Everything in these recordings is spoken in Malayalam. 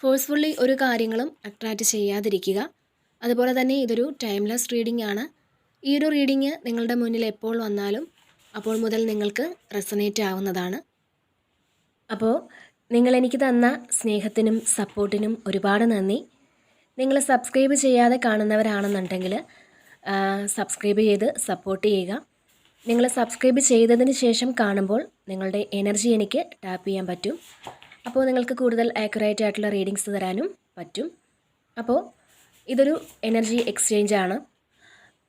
ഫോഴ്സ്ഫുള്ളി ഒരു കാര്യങ്ങളും അട്രാക്റ്റ് ചെയ്യാതിരിക്കുക. അതുപോലെ തന്നെ ഇതൊരു ടൈംലെസ് റീഡിംഗ് ആണ് ഈ ഒരു റീഡിങ് നിങ്ങളുടെ മുന്നിൽ എപ്പോൾ വന്നാലും അപ്പോൾ മുതൽ നിങ്ങൾക്ക് റെസനേറ്റ് ആവുന്നതാണ്. അപ്പോൾ നിങ്ങൾ എനിക്ക് തന്ന സ്നേഹത്തിനും സപ്പോർട്ടിനും ഒരുപാട് നന്ദി. നിങ്ങൾ സബ്സ്ക്രൈബ് ചെയ്യാതെ കാണുന്നവരാണെന്നുണ്ടെങ്കിൽ സബ്സ്ക്രൈബ് ചെയ്ത് സപ്പോർട്ട് ചെയ്യുക. നിങ്ങൾ സബ്സ്ക്രൈബ് ചെയ്തതിന് ശേഷം കാണുമ്പോൾ നിങ്ങളുടെ എനർജി എനിക്ക് ടാപ്പ് ചെയ്യാൻ പറ്റും. അപ്പോൾ നിങ്ങൾക്ക് കൂടുതൽ ആക്യുറേറ്റ് ആയിട്ടുള്ള റീഡിങ്സ് തരാനും പറ്റും. അപ്പോൾ ഇതൊരു എനർജി എക്സ്ചേഞ്ച് ആണ്.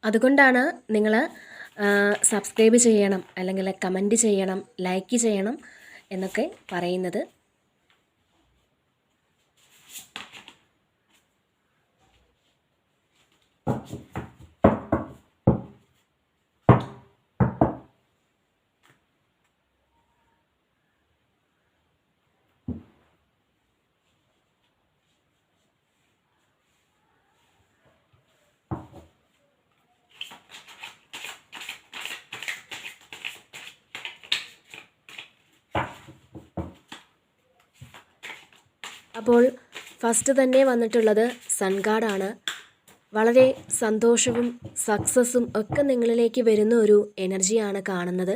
അതുകൊണ്ടാണ് നിങ്ങൾ സബ്സ്ക്രൈബ് ചെയ്യണം അല്ലെങ്കിൽ കമന്റ് ചെയ്യണം ലൈക്ക് ചെയ്യണം എന്നൊക്കെ പറയുന്നത്. അപ്പോൾ ഫസ്റ്റ് തന്നെ വന്നിട്ടുള്ളത് സൺഗാഡാണ് വളരെ സന്തോഷവും സക്സസ്സും ഒക്കെ നിങ്ങളിലേക്ക് വരുന്ന ഒരു എനർജിയാണ് കാണുന്നത്.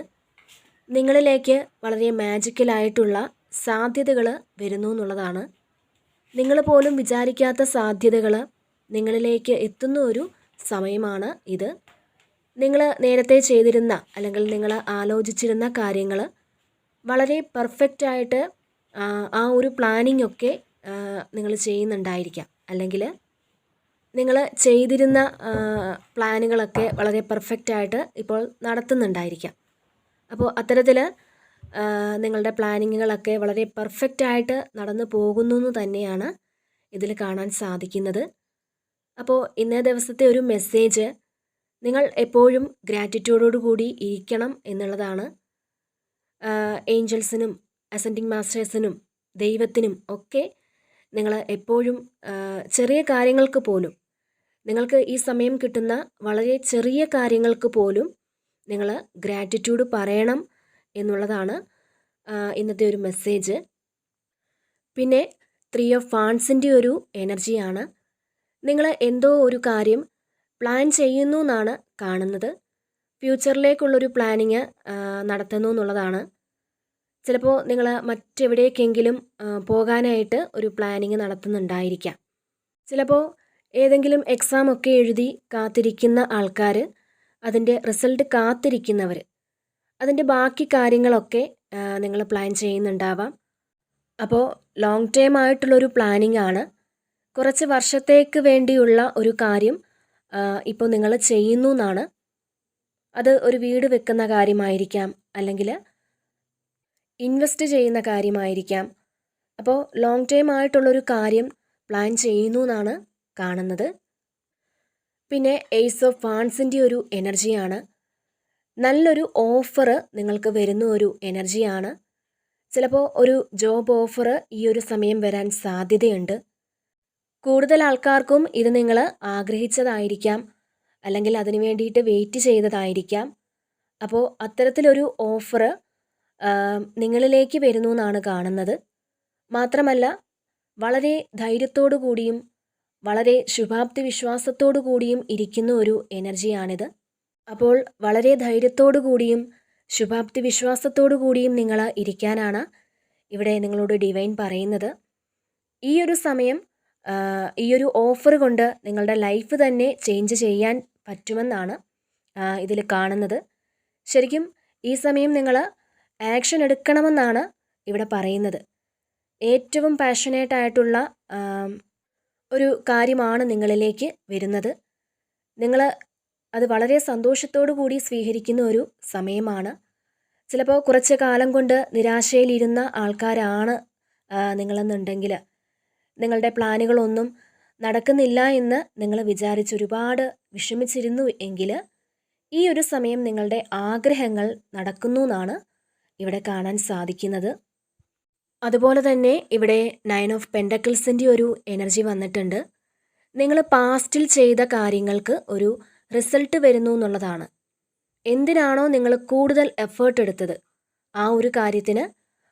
നിങ്ങളിലേക്ക് വളരെ മാജിക്കലായിട്ടുള്ള സാധ്യതകൾ വരുന്നു എന്നുള്ളതാണ്. നിങ്ങൾ പോലും വിചാരിക്കാത്ത സാധ്യതകൾ നിങ്ങളിലേക്ക് എത്തുന്ന ഒരു സമയമാണ് ഇത്. നിങ്ങൾ നേരത്തെ ചെയ്തിരുന്ന അല്ലെങ്കിൽ നിങ്ങൾ ആലോചിച്ചിരുന്ന കാര്യങ്ങൾ വളരെ പെർഫെക്റ്റായിട്ട് ആ ഒരു പ്ലാനിംഗ് ഒക്കെ നിങ്ങൾ ചെയ്യുന്നുണ്ടായിരിക്കാം. അല്ലെങ്കിൽ നിങ്ങൾ ചെയ്തിരുന്ന പ്ലാനുകളൊക്കെ വളരെ പെർഫെക്റ്റ് ആയിട്ട് ഇപ്പോൾ നടത്തുന്നുണ്ടായിരിക്കാം. അപ്പോൾ അത്തരത്തിൽ നിങ്ങളുടെ പ്ലാനിങ്ങുകളൊക്കെ വളരെ പെർഫെക്റ്റ് ആയിട്ട് നടന്നു പോകുന്നു എന്ന് തന്നെയാണ് ഇതിൽ കാണാൻ സാധിക്കുന്നത്. അപ്പോൾ ഇന്നേ ദിവസത്തെ ഒരു മെസ്സേജ് നിങ്ങൾ എപ്പോഴും ഗ്രാറ്റിറ്റ്യൂഡോടുകൂടി ഇരിക്കണം എന്നുള്ളതാണ്. ഏഞ്ചൽസിനും അസന്റിങ് മാസ്റ്റേഴ്സിനും ദൈവത്തിനും ഒക്കെ നിങ്ങൾ എപ്പോഴും ചെറിയ കാര്യങ്ങൾക്ക് പോലും നിങ്ങൾക്ക് ഈ സമയം കിട്ടുന്ന വളരെ ചെറിയ കാര്യങ്ങൾക്ക് പോലും നിങ്ങൾ ഗ്രാറ്റിറ്റ്യൂഡ് പറയണം എന്നുള്ളതാണ് ഇന്നത്തെ ഒരു മെസ്സേജ് പിന്നെ ത്രീ ഓഫ് ഫാൺസിന്റെ ഒരു എനർജിയാണ് നിങ്ങൾ എന്തോ ഒരു കാര്യം പ്ലാൻ ചെയ്യുന്നു എന്നാണ് കാണുന്നത്. ഫ്യൂച്ചറിലേക്കുള്ളൊരു പ്ലാനിങ് നടത്തുന്നു എന്നുള്ളതാണ്. ചിലപ്പോൾ നിങ്ങൾ മറ്റെവിടേക്കെങ്കിലും പോകാനായിട്ട് ഒരു പ്ലാനിങ് നടത്തുന്നുണ്ടായിരിക്കാം. ചിലപ്പോൾ ഏതെങ്കിലും എക്സാം ഒക്കെ എഴുതി കാത്തിരിക്കുന്ന ആൾക്കാർ അതിന്റെ റിസൾട്ട് കാത്തിരിക്കുന്നവർ അതിന്റെ ബാക്കി കാര്യങ്ങളൊക്കെ നിങ്ങൾ പ്ലാൻ ചെയ്യുന്നുണ്ടാവാം. അപ്പോൾ ലോങ് ടൈം ആയിട്ടുള്ളൊരു പ്ലാനിങ് ആണ്. കുറച്ച് വർഷത്തേക്ക് വേണ്ടിയുള്ള ഒരു കാര്യം ഇപ്പോൾ നിങ്ങൾ ചെയ്യുന്നു എന്നാണ്. അത് ഒരു വീട് വെക്കുന്ന കാര്യമായിരിക്കാം അല്ലെങ്കിൽ ഇൻവെസ്റ്റ് ചെയ്യുന്ന കാര്യമായിരിക്കാം. അപ്പോൾ ലോങ് ടൈം ആയിട്ടുള്ളൊരു കാര്യം പ്ലാൻ ചെയ്യുന്നു എന്നാണ് കാണുന്നത്. പിന്നെ എയ്സ് ഓഫ് ഫാൺസിന്റെ ഒരു എനർജിയാണ് നല്ലൊരു ഓഫർ നിങ്ങൾക്ക് വരുന്ന ഒരു എനർജിയാണ് ചിലപ്പോൾ ഒരു ജോബ് ഓഫർ ഈ ഒരു സമയം വരാൻ സാധ്യതയുണ്ട്. കൂടുതൽ ആൾക്കാർക്കും ഇത് നിങ്ങൾ ആഗ്രഹിച്ചതായിരിക്കാം. അല്ലെങ്കിൽ അതിനു വേണ്ടിയിട്ട് വെയിറ്റ് ചെയ്തതായിരിക്കാം. അപ്പോൾ അത്തരത്തിലൊരു ഓഫർ നിങ്ങളിലേക്ക് വരുന്നു എന്നാണ് കാണുന്നത്. മാത്രമല്ല വളരെ ധൈര്യത്തോടു കൂടിയും വളരെ ശുഭാപ്തി വിശ്വാസത്തോടു കൂടിയും ഇരിക്കുന്ന ഒരു എനർജിയാണിത്. അപ്പോൾ വളരെ ധൈര്യത്തോടു കൂടിയും ശുഭാപ്തി വിശ്വാസത്തോടു കൂടിയും നിങ്ങൾ ഇരിക്കാനാണ് ഇവിടെ നിങ്ങളോട് ഡിവൈൻ പറയുന്നത്. ഈ ഒരു സമയം ഈ ഒരു ഓഫർ കൊണ്ട് നിങ്ങളുടെ ലൈഫ് തന്നെ ചേഞ്ച് ചെയ്യാൻ പറ്റുമെന്നാണ് ഇതിൽ കാണുന്നത്. ശരിക്കും ഈ സമയം നിങ്ങൾ ആക്ഷൻ എടുക്കണമെന്നാണ് ഇവിടെ പറയുന്നത്. ഏറ്റവും പാഷനേറ്റ് ആയിട്ടുള്ള ഒരു കാര്യമാണ് നിങ്ങളിലേക്ക് വരുന്നത്. നിങ്ങൾ അത് വളരെ സന്തോഷത്തോടു കൂടി സ്വീകരിക്കുന്ന ഒരു സമയമാണ്. ചിലപ്പോൾ കുറച്ച് കാലം കൊണ്ട് നിരാശയിലിരുന്ന ആൾക്കാരാണ് നിങ്ങളെന്നുണ്ടെങ്കിൽ നിങ്ങളുടെ പ്ലാനുകളൊന്നും നടക്കുന്നില്ല എന്ന് നിങ്ങൾ വിചാരിച്ച് ഒരുപാട് വിഷമിച്ചിരുന്നു എങ്കിൽ ഈ ഒരു സമയം നിങ്ങളുടെ ആഗ്രഹങ്ങൾ നടക്കുന്നു എന്നാണ് ഇവിടെ കാണാൻ സാധിക്കുന്നത്. അതുപോലെ തന്നെ ഇവിടെ നയൻ ഓഫ് പെൻഡക്കിൾസിന്റെ ഒരു എനർജി വന്നിട്ടുണ്ട്. നിങ്ങൾ പാസ്റ്റിൽ ചെയ്ത കാര്യങ്ങൾക്ക് ഒരു റിസൾട്ട് വരുന്നു എന്നുള്ളതാണ്. എന്തിനാണോ നിങ്ങൾ കൂടുതൽ എഫേർട്ട് എടുത്തത്? ആ ഒരു കാര്യത്തിന്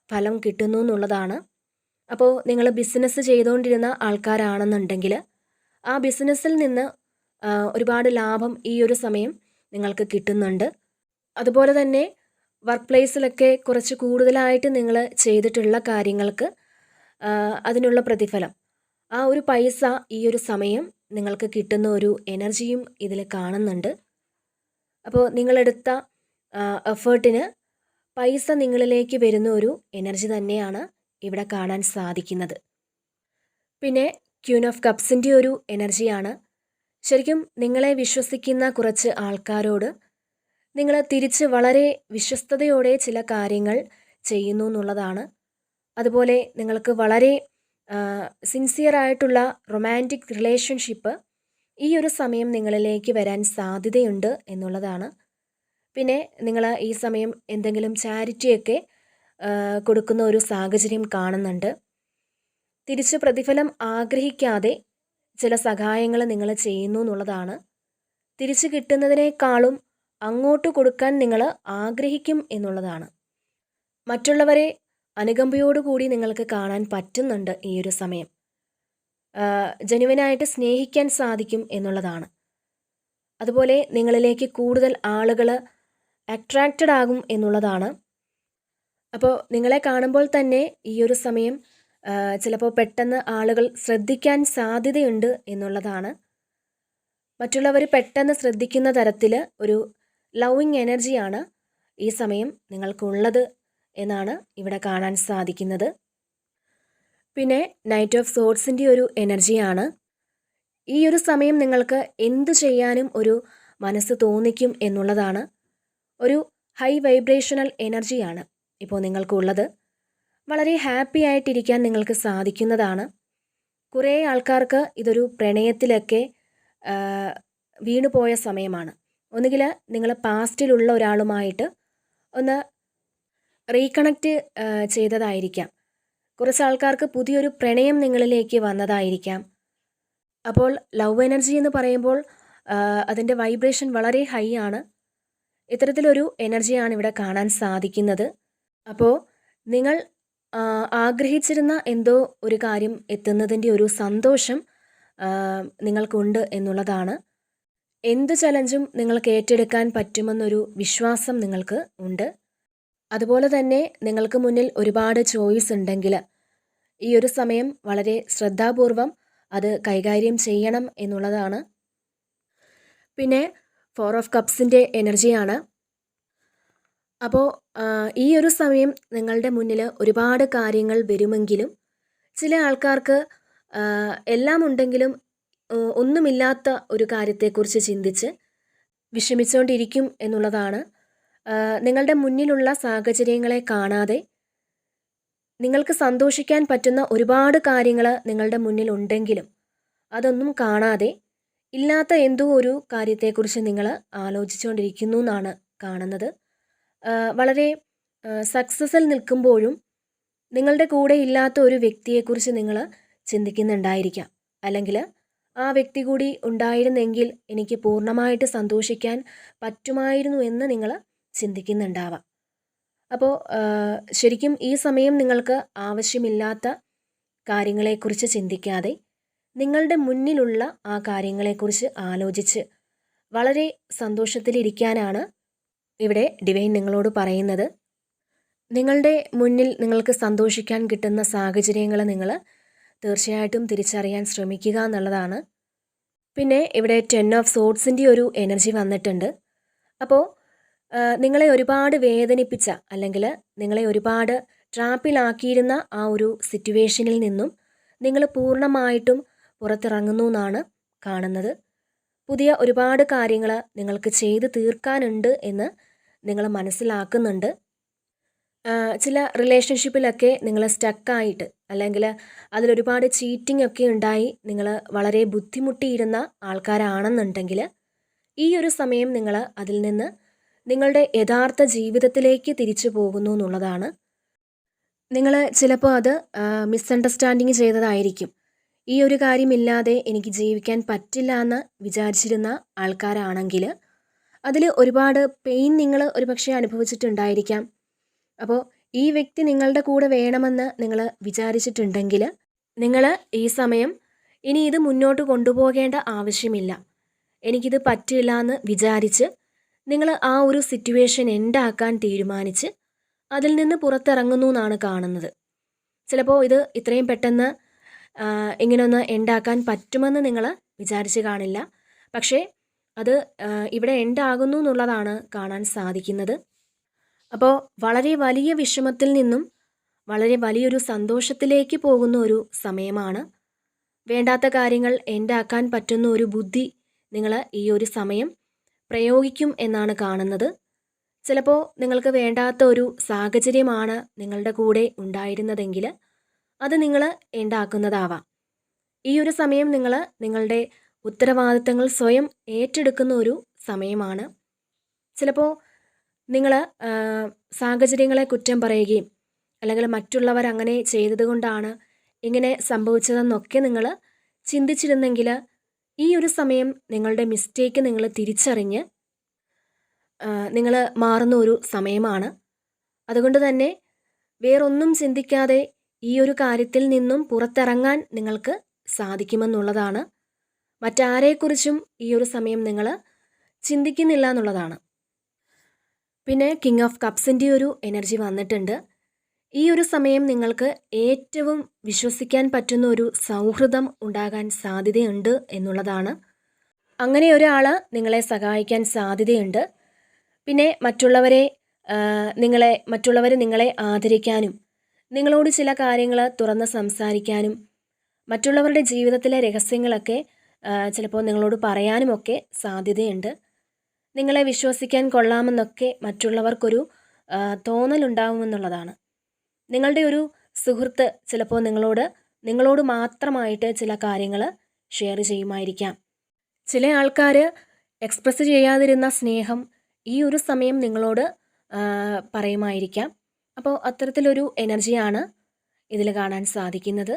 ഫലം കിട്ടുന്നു എന്നുള്ളതാണ്. അപ്പോൾ നിങ്ങൾ ബിസിനസ് ചെയ്തുകൊണ്ടിരുന്ന ആൾക്കാരാണെന്നുണ്ടെങ്കിൽ ആ ബിസിനസ്സിൽ നിന്ന് ഒരുപാട് ലാഭം ഈ ഒരു സമയം നിങ്ങൾക്ക് കിട്ടുന്നുണ്ട്. അതുപോലെ തന്നെ വർക്ക് പ്ലേസിലൊക്കെ കുറച്ച് കൂടുതലായിട്ട് നിങ്ങൾ ചെയ്തിട്ടുള്ള കാര്യങ്ങൾക്ക് അതിനുള്ള പ്രതിഫലം. ആ ഒരു പൈസ ഈ ഒരു സമയം നിങ്ങൾക്ക് കിട്ടുന്ന ഒരു എനർജിയും ഇതിൽ കാണുന്നുണ്ട്. അപ്പോൾ നിങ്ങളെടുത്ത എഫേർട്ടിന് പൈസ നിങ്ങളിലേക്ക് വരുന്ന ഒരു എനർജി തന്നെയാണ് ഇവിടെ കാണാൻ സാധിക്കുന്നത്. പിന്നെ ക്യൂൻ ഓഫ് കപ്സിന്റെ ഒരു എനർജിയാണ്. ശരിക്കും നിങ്ങളെ വിശ്വസിക്കുന്ന കുറച്ച് ആൾക്കാരോട് നിങ്ങൾ തിരിച്ച് വളരെ വിശ്വസ്തയോടെ ചില കാര്യങ്ങൾ ചെയ്യുന്നു എന്നുള്ളതാണ്. അതുപോലെ നിങ്ങൾക്ക് വളരെ സിൻസിയറായിട്ടുള്ള റൊമാന്റിക് റിലേഷൻഷിപ്പ് ഈ ഒരു സമയം നിങ്ങളിലേക്ക് വരാൻ സാധ്യതയുണ്ട് എന്നുള്ളതാണ്. പിന്നെ നിങ്ങൾ ഈ സമയം എന്തെങ്കിലും ചാരിറ്റിയൊക്കെ കൊടുക്കുന്ന ഒരു സാഹചര്യം കാണുന്നുണ്ട്. തിരിച്ച് പ്രതിഫലം ആഗ്രഹിക്കാതെ ചില സഹായങ്ങൾ നിങ്ങൾ ചെയ്യുന്നു എന്നുള്ളതാണ്. തിരിച്ച് കിട്ടുന്നതിനേക്കാളും അങ്ങോട്ട് കൊടുക്കാൻ നിങ്ങൾ ആഗ്രഹിക്കും എന്നുള്ളതാണ്. മറ്റുള്ളവരെ അനുകമ്പയോടുകൂടി നിങ്ങൾക്ക് കാണാൻ പറ്റുന്നുണ്ട് ഈ ഒരു സമയം. ജനുവനായിട്ട് സ്നേഹിക്കാൻ സാധിക്കും എന്നുള്ളതാണ്. അതുപോലെ നിങ്ങളിലേക്ക് കൂടുതൽ ആളുകൾ അട്രാക്റ്റഡ് ആകും എന്നുള്ളതാണ്. അപ്പോൾ നിങ്ങളെ കാണുമ്പോൾ തന്നെ ഈ ഒരു സമയം ചിലപ്പോൾ പെട്ടെന്ന് ആളുകൾ ശ്രദ്ധിക്കാൻ സാധ്യതയുണ്ട് എന്നുള്ളതാണ്. മറ്റുള്ളവർ പെട്ടെന്ന് ശ്രദ്ധിക്കുന്ന തരത്തിൽ ഒരു ലവിങ് എനർജിയാണ് ഈ സമയം നിങ്ങൾക്കുള്ളത് എന്നാണ് ഇവിടെ കാണാൻ സാധിക്കുന്നത്. പിന്നെ നൈറ്റ് ഓഫ് സോട്സിന്റെ ഒരു എനർജിയാണ് ഈ ഒരു സമയം നിങ്ങൾക്ക് എന്ത് ചെയ്യാനും ഒരു മനസ്സ് തോന്നിക്കും എന്നുള്ളതാണ്. ഒരു ഹൈ വൈബ്രേഷണൽ എനർജിയാണ് ഇപ്പോൾ നിങ്ങൾക്കുള്ളത്. വളരെ ഹാപ്പി ആയിട്ടിരിക്കാൻ നിങ്ങൾക്ക് സാധിക്കുന്നതാണ്. കുറേ ആൾക്കാർക്ക് ഇതൊരു പ്രണയത്തിലൊക്കെ വീണുപോയ സമയമാണ്. ഒന്നുകിൽ നിങ്ങൾ പാസ്റ്റിലുള്ള ഒരാളുമായിട്ട് ഒന്ന് റീകണക്റ്റ് ചെയ്തതായിരിക്കാം. കുറച്ച് ആൾക്കാർക്ക് പുതിയൊരു പ്രണയം നിങ്ങളിലേക്ക് വന്നതായിരിക്കാം. അപ്പോൾ ലവ് എനർജി എന്ന് പറയുമ്പോൾ അതിന്റെ വൈബ്രേഷൻ വളരെ ഹൈ ആണ്. ഇത്തരത്തിലൊരു എനർജിയാണ് ഇവിടെ കാണാൻ സാധിക്കുന്നത്. അപ്പോൾ നിങ്ങൾ ആഗ്രഹിച്ചിരുന്ന എന്തോ ഒരു കാര്യം എത്തുന്നതിന്റെ ഒരു സന്തോഷം നിങ്ങൾക്കുണ്ട് എന്നുള്ളതാണ്. എന്ത് ചലഞ്ചും നിങ്ങൾക്ക് ഏറ്റെടുക്കാൻ പറ്റുമെന്നൊരു വിശ്വാസം നിങ്ങൾക്ക് ഉണ്ട്. അതുപോലെ തന്നെ നിങ്ങൾക്ക് മുന്നിൽ ഒരുപാട് ചോയ്സ് ഉണ്ടെങ്കിൽ ഈ ഒരു സമയം വളരെ ശ്രദ്ധാപൂർവം അത് കൈകാര്യം ചെയ്യണം എന്നുള്ളതാണ്. പിന്നെ ഫോർ ഓഫ് കപ്സിന്റെ എനർജിയാണ് അപ്പോൾ ഈ ഒരു സമയം നിങ്ങളുടെ മുന്നിൽ ഒരുപാട് കാര്യങ്ങൾ വരുമെങ്കിലും ചില ആൾക്കാർക്ക് എല്ലാം ഉണ്ടെങ്കിലും ഒന്നുമില്ലാത്ത ഒരു കാര്യത്തെക്കുറിച്ച് ചിന്തിച്ച് വിഷമിച്ചുകൊണ്ടിരിക്കും എന്നുള്ളതാണ്. നിങ്ങളുടെ മുന്നിലുള്ള സാഹചര്യങ്ങളെ കാണാതെ നിങ്ങൾക്ക് സന്തോഷിക്കാൻ പറ്റുന്ന ഒരുപാട് കാര്യങ്ങൾ നിങ്ങളുടെ മുന്നിൽ ഉണ്ടെങ്കിലും അതൊന്നും കാണാതെ ഇല്ലാത്ത എന്തോ ഒരു കാര്യത്തെക്കുറിച്ച് നിങ്ങൾ ആലോചിച്ചുകൊണ്ടിരിക്കുന്നു എന്നാണ് കാണുന്നത്. വളരെ സക്സസ്സിൽ നിൽക്കുമ്പോഴും നിങ്ങളുടെ കൂടെ ഇല്ലാത്ത ഒരു വ്യക്തിയെക്കുറിച്ച് നിങ്ങൾ ചിന്തിക്കുന്നുണ്ടായിരിക്കാം. അല്ലെങ്കിൽ ആ വ്യക്തി കൂടി ഉണ്ടായിരുന്നെങ്കിൽ എനിക്ക് പൂർണമായിട്ട് സന്തോഷിക്കാൻ പറ്റുമായിരുന്നു എന്ന് നിങ്ങൾ ചിന്തിക്കുന്നുണ്ടാവാം. അപ്പോൾ ശരിക്കും ഈ സമയം നിങ്ങൾക്ക് ആവശ്യമില്ലാത്ത കാര്യങ്ങളെക്കുറിച്ച് ചിന്തിക്കാതെ നിങ്ങളുടെ മുന്നിലുള്ള ആ കാര്യങ്ങളെക്കുറിച്ച് ആലോചിച്ച് വളരെ സന്തോഷത്തിലിരിക്കാനാണ് ഇവിടെ ഡിവൈൻ നിങ്ങളോട് പറയുന്നത്. നിങ്ങളുടെ മുന്നിൽ നിങ്ങൾക്ക് സന്തോഷിക്കാൻ കിട്ടുന്ന സാഹചര്യങ്ങൾ നിങ്ങൾ തീർച്ചയായിട്ടും തിരിച്ചറിയാൻ ശ്രമിക്കുക എന്നുള്ളതാണ്. പിന്നെ ഇവിടെ ടെൻ ഓഫ് സോട്സിന്റെ ഒരു എനർജി വന്നിട്ടുണ്ട്. അപ്പോൾ നിങ്ങളെ ഒരുപാട് വേദനിപ്പിച്ച അല്ലെങ്കിൽ നിങ്ങളെ ഒരുപാട് ട്രാപ്പിലാക്കിയിരുന്ന ആ ഒരു സിറ്റുവേഷനിൽ നിന്നും നിങ്ങൾ പൂർണമായിട്ടും പുറത്തിറങ്ങുന്നു എന്നാണ് കാണുന്നത്. പുതിയ ഒരുപാട് കാര്യങ്ങൾ നിങ്ങൾക്ക് ചെയ്ത് തീർക്കാനുണ്ട് എന്ന് നിങ്ങൾ മനസ്സിലാക്കുന്നുണ്ട്. ചില റിലേഷൻഷിപ്പിലൊക്കെ നിങ്ങൾ സ്റ്റക്കായിട്ട് അല്ലെങ്കിൽ അതിലൊരുപാട് ചീറ്റിംഗ് ഒക്കെ ഉണ്ടായി നിങ്ങൾ വളരെ ബുദ്ധിമുട്ടിയിരുന്ന ആൾക്കാരാണെന്നുണ്ടെങ്കിൽ ഈ ഒരു സമയം നിങ്ങൾ അതിൽ നിന്ന് നിങ്ങളുടെ യഥാർത്ഥ ജീവിതത്തിലേക്ക് തിരിച്ചു പോകുന്നു എന്നുള്ളതാണ്. നിങ്ങൾ ചിലപ്പോൾ അത് മിസ്അണ്ടർസ്റ്റാൻഡിങ് ചെയ്തതായിരിക്കും. ഈ ഒരു കാര്യമില്ലാതെ എനിക്ക് ജീവിക്കാൻ പറ്റില്ല എന്ന് വിചാരിച്ചിരുന്ന ആൾക്കാരാണെങ്കിൽ അതിൽ ഒരുപാട് പെയിൻ നിങ്ങൾ ഒരുപക്ഷെ അനുഭവിച്ചിട്ടുണ്ടായിരിക്കാം. അപ്പോൾ ഈ വ്യക്തി നിങ്ങളുടെ കൂടെ വേണമെന്ന് നിങ്ങൾ വിചാരിച്ചിട്ടുണ്ടെങ്കിൽ നിങ്ങൾ ഈ സമയം ഇനി ഇത് മുന്നോട്ട് കൊണ്ടുപോകേണ്ട ആവശ്യമില്ല. എനിക്കിത് പറ്റില്ല എന്ന് വിചാരിച്ച് നിങ്ങൾ ആ ഒരു സിറ്റുവേഷൻ എൻഡാക്കാൻ തീരുമാനിച്ച് അതിൽ നിന്ന് പുറത്തിറങ്ങുന്നു എന്നാണ് കാണുന്നത്. ചിലപ്പോൾ ഇത് ഇത്രയും പെട്ടെന്ന് ഇങ്ങനെയൊന്ന് എൻഡാക്കാൻ പറ്റുമെന്ന് നിങ്ങൾ വിചാരിച്ച് കാണില്ല. പക്ഷേ അത് ഇവിടെ എൻഡാകുന്നു എന്നുള്ളതാണ് കാണാൻ സാധിക്കുന്നത്. അപ്പോൾ വളരെ വലിയ വിഷമത്തിൽ നിന്നും വളരെ വലിയൊരു സന്തോഷത്തിലേക്ക് പോകുന്ന ഒരു സമയമാണ്. വേണ്ടാത്ത കാര്യങ്ങൾ എൻഡാക്കാൻ പറ്റുന്ന ഒരു ബുദ്ധി നിങ്ങൾ ഈ ഒരു സമയം പ്രയോഗിക്കും എന്നാണ് കാണുന്നത്. ചിലപ്പോൾ നിങ്ങൾക്ക് വേണ്ടാത്ത ഒരു സാഹചര്യമാണ് നിങ്ങളുടെ കൂടെ ഉണ്ടായിരുന്നതെങ്കിൽ അത് നിങ്ങൾ ഉണ്ടാക്കുന്നതാവാം. ഈ ഒരു സമയം നിങ്ങൾ നിങ്ങളുടെ ഉത്തരവാദിത്തങ്ങൾ സ്വയം ഏറ്റെടുക്കുന്ന ഒരു സമയമാണ്. ചിലപ്പോൾ നിങ്ങൾ സാഹചര്യങ്ങളെ കുറ്റം പറയുകയും അല്ലെങ്കിൽ മറ്റുള്ളവർ അങ്ങനെ ചെയ്തതുകൊണ്ടാണ് ഇങ്ങനെ സംഭവിച്ചതെന്നൊക്കെ നിങ്ങൾ ചിന്തിച്ചിരുന്നെങ്കിൽ ഈ ഒരു സമയം നിങ്ങളുടെ മിസ്റ്റേക്ക് നിങ്ങൾ തിരിച്ചറിഞ്ഞ് നിങ്ങൾ മാറുന്ന ഒരു സമയമാണ്. അതുകൊണ്ട് തന്നെ വേറൊന്നും ചിന്തിക്കാതെ ഈ ഒരു കാര്യത്തിൽ നിന്നും പുറത്തിറങ്ങാൻ നിങ്ങൾക്ക് സാധിക്കുമെന്നുള്ളതാണ്. മറ്റാരെക്കുറിച്ചും ഈ ഒരു സമയം നിങ്ങൾ ചിന്തിക്കുന്നില്ല എന്നുള്ളതാണ്. പിന്നെ കിങ് ഓഫ് കപ്സിന്റെ ഒരു എനർജി വന്നിട്ടുണ്ട്. ഈ ഒരു സമയം നിങ്ങൾക്ക് ഏറ്റവും വിശ്വസിക്കാൻ പറ്റുന്ന ഒരു സൗഹൃദം ഉണ്ടാകാൻ സാധ്യതയുണ്ട് എന്നുള്ളതാണ്. അങ്ങനെ ഒരാൾ നിങ്ങളെ സഹായിക്കാൻ സാധ്യതയുണ്ട്. പിന്നെ മറ്റുള്ളവരെ നിങ്ങളെ മറ്റുള്ളവർ നിങ്ങളെ ആദരിക്കാനും നിങ്ങളോട് ചില കാര്യങ്ങൾ തുറന്ന് സംസാരിക്കാനും മറ്റുള്ളവരുടെ ജീവിതത്തിലെ രഹസ്യങ്ങളൊക്കെ ചിലപ്പോൾ നിങ്ങളോട് പറയാനുമൊക്കെ സാധ്യതയുണ്ട്. നിങ്ങളെ വിശ്വസിക്കാൻ കൊള്ളാമെന്നൊക്കെ മറ്റുള്ളവർക്കൊരു തോന്നലുണ്ടാവുമെന്നുള്ളതാണ്. നിങ്ങളുടെ ഒരു സുഹൃത്ത് ചിലപ്പോൾ നിങ്ങളോട് നിങ്ങളോട് മാത്രമായിട്ട് ചില കാര്യങ്ങൾ ഷെയർ ചെയ്യുമായിരിക്കാം. ചില ആൾക്കാർ എക്സ്പ്രസ് ചെയ്യാതിരുന്ന സ്നേഹം ഈ ഒരു സമയം നിങ്ങളോട് പറയുമായിരിക്കാം. അപ്പോൾ അത്തരത്തിലൊരു എനർജിയാണ് ഇതിൽ കാണാൻ സാധിക്കുന്നത്.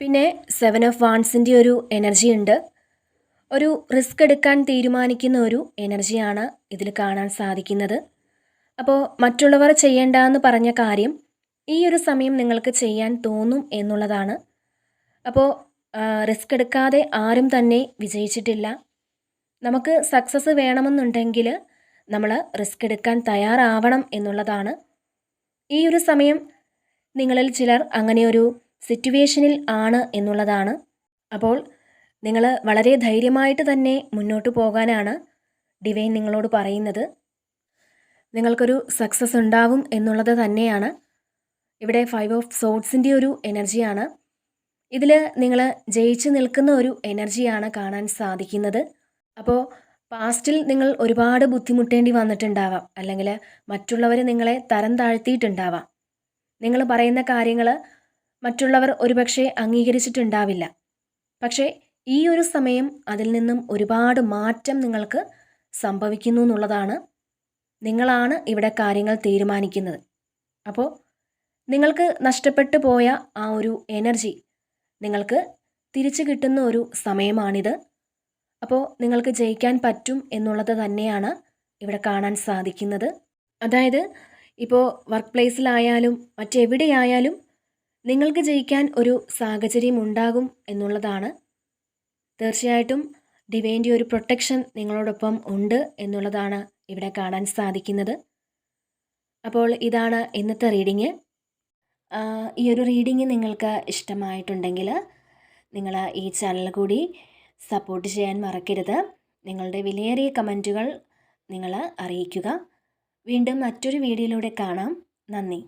പിന്നെ സെവൻ ഓഫ് വാൺസിന്റെ ഒരു എനർജി ഉണ്ട്. ഒരു റിസ്ക് എടുക്കാൻ തീരുമാനിക്കുന്ന ഒരു എനർജിയാണ് ഇതിൽ കാണാൻ സാധിക്കുന്നത്. അപ്പോൾ മറ്റുള്ളവർ ചെയ്യേണ്ട എന്ന് പറഞ്ഞ കാര്യം ഈ ഒരു സമയം നിങ്ങൾക്ക് ചെയ്യാൻ തോന്നും എന്നുള്ളതാണ്. അപ്പോൾ റിസ്ക് എടുക്കാതെ ആരും തന്നെ വിജയിച്ചിട്ടില്ല. നമുക്ക് സക്സസ് വേണമെന്നുണ്ടെങ്കിൽ നമ്മൾ റിസ്ക് എടുക്കാൻ തയ്യാറാവണം എന്നുള്ളതാണ്. ഈ ഒരു സമയം നിങ്ങളിൽ ചിലർ അങ്ങനെ ഒരു സിറ്റുവേഷനിൽ ആണ് എന്നുള്ളതാണ്. അപ്പോൾ നിങ്ങൾ വളരെ ധൈര്യമായിട്ട് തന്നെ മുന്നോട്ട് പോകാനാണ് ഡിവൈൻ നിങ്ങളോട് പറയുന്നത്. നിങ്ങൾക്കൊരു സക്സസ് ഉണ്ടാവും എന്നുള്ളത് തന്നെയാണ്. ഇവിടെ ഫൈവ് ഓഫ് സോട്സിന്റെ ഒരു എനർജിയാണ് ഇതിൽ നിങ്ങൾ ജയിച്ച് നിൽക്കുന്ന ഒരു എനർജിയാണ് കാണാൻ സാധിക്കുന്നത്. അപ്പോൾ പാസ്റ്റിൽ നിങ്ങൾ ഒരുപാട് ബുദ്ധിമുട്ടേണ്ടി വന്നിട്ടുണ്ടാവാം. അല്ലെങ്കിൽ മറ്റുള്ളവർ നിങ്ങളെ തരം താഴ്ത്തിയിട്ടുണ്ടാവാം. നിങ്ങൾ പറയുന്ന കാര്യങ്ങൾ മറ്റുള്ളവർ ഒരുപക്ഷെ അംഗീകരിച്ചിട്ടുണ്ടാവില്ല. പക്ഷേ ഈ ഒരു സമയം അതിൽ നിന്നും ഒരുപാട് മാറ്റം നിങ്ങൾക്ക് സംഭവിക്കുന്നു എന്നുള്ളതാണ് നിങ്ങളാണ് ഇവിടെ കാര്യങ്ങൾ തീരുമാനിക്കുന്നത്. അപ്പോൾ നിങ്ങൾക്ക് നഷ്ടപ്പെട്ടു പോയ ആ ഒരു എനർജി നിങ്ങൾക്ക് തിരിച്ചു കിട്ടുന്ന ഒരു സമയമാണിത്. അപ്പോൾ നിങ്ങൾക്ക് ജയിക്കാൻ പറ്റും എന്നുള്ളത് തന്നെയാണ് ഇവിടെ കാണാൻ സാധിക്കുന്നത്. അതായത് ഇപ്പോൾ വർക്ക് പ്ലേസിലായാലും മറ്റെവിടെയായാലും നിങ്ങൾക്ക് ജയിക്കാൻ ഒരു സാഹചര്യം ഉണ്ടാകും എന്നുള്ളതാണ് തീർച്ചയായിട്ടും ഡിവൈന്റെ ഒരു പ്രൊട്ടക്ഷൻ നിങ്ങളോടൊപ്പം ഉണ്ട് എന്നുള്ളതാണ് ഇവിടെ കാണാൻ സാധിക്കുന്നത്. അപ്പോൾ ഇതാണ് ഇന്നത്തെ റീഡിങ്. ഈ ഒരു റീഡിങ് നിങ്ങൾക്ക് ഇഷ്ടമായിട്ടുണ്ടെങ്കിൽ നിങ്ങൾ ഈ ചാനൽ കൂടി സപ്പോർട്ട് ചെയ്യാൻ മറക്കരുത്. നിങ്ങളുടെ വിലയേറിയ കമന്റുകൾ നിങ്ങൾ അറിയിക്കുക. വീണ്ടും മറ്റൊരു വീഡിയോയിലൂടെ കാണാം. നന്ദി.